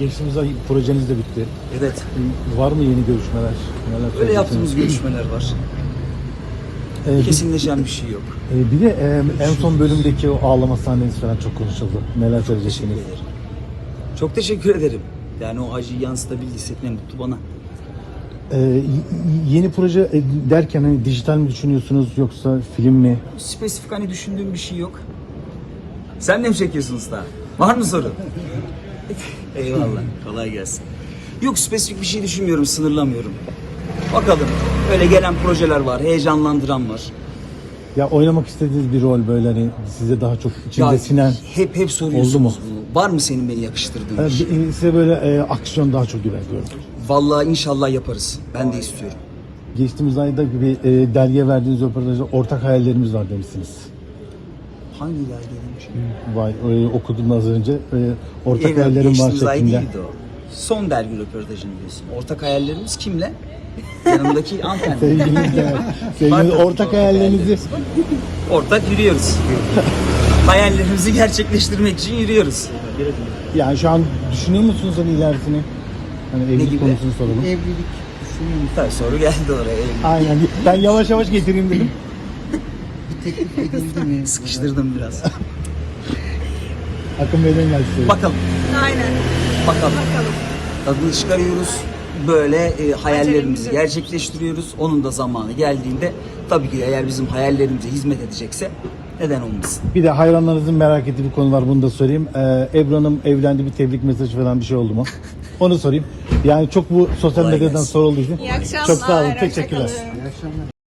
geçtiğimiz ay projeniz de bitti. Evet. Var mı yeni görüşmeler? Neler Öyle yaptığımız görüşmeler var. Ee, bir- Kesinleşen bir şey yok. e, bir de e, en son bölümdeki o ağlama sahneniz falan çok konuşuldu. Neler söyleyeceksiniz? Çok teşekkür ederim. Yani o acıyı yansıtabildiysek ne mutlu bana. Ee, yeni proje e, derken hani dijital mi düşünüyorsunuz yoksa film mi? Spesifik hani düşündüğüm bir şey yok. Sen de mi çekiyorsun usta? Var mı soru? Eyvallah. Kolay gelsin. Yok spesifik bir şey düşünmüyorum, sınırlamıyorum. Bakalım. Öyle gelen projeler var, heyecanlandıran var. Ya oynamak istediğiniz bir rol böyle hani size daha çok içinde Ya, sinen. hep hep soruyorsunuz Oldu mu? bunu. Var mı senin beni yakıştırdığın bir şey? size böyle e, aksiyon daha çok güven diyorum. Vallahi inşallah yaparız. Ben de istiyorum. Geçtiğimiz ayda bir e, dergiye verdiğiniz röportajda ortak hayallerimiz var demişsiniz. Hangi dergiymiş? Vay, e, okudum az önce. E, ortak Evet, hayallerim var ay şeklinde. değildi o. Son dergi röportajını diyorsun. Ortak hayallerimiz kimle? Yanımdaki hanımefendi. Sevgilinizle, sevgili Var tabii, ortak ortak hayallerinizi Ortak yürüyoruz. Hayallerimizi gerçekleştirmek için yürüyoruz. yani şu an düşünüyor musunuz hani ilerisini? Hani evlilik gibi? konusunu soralım. Evlilik düşünüyor musun? Tabii soru geldi oraya. Aynen. Ben yavaş yavaş getireyim dedim. Teklif edildi mi? Sıkıştırdım biraz. Akın Bey'den geldi size. Bakalım. Aynen. Bakalım. Bakalım. Tadını çıkarıyoruz. Böyle e, hayallerimizi gerçekleştiriyoruz. Onun da zamanı geldiğinde tabii ki eğer bizim hayallerimize hizmet edecekse neden olmasın? Bir de hayranlarınızın merak ettiği bir konu var bunu da sorayım. Ee, Ebru Hanım evlendi bir tebrik mesajı falan bir şey oldu mu? Onu sorayım. Yani çok bu sosyal Kolay medyadan gelsin. sorulduğu için. İyi akşamlar. Çok sağ olun. hoşça Teşekkürler. kalın. İyi akşamlar.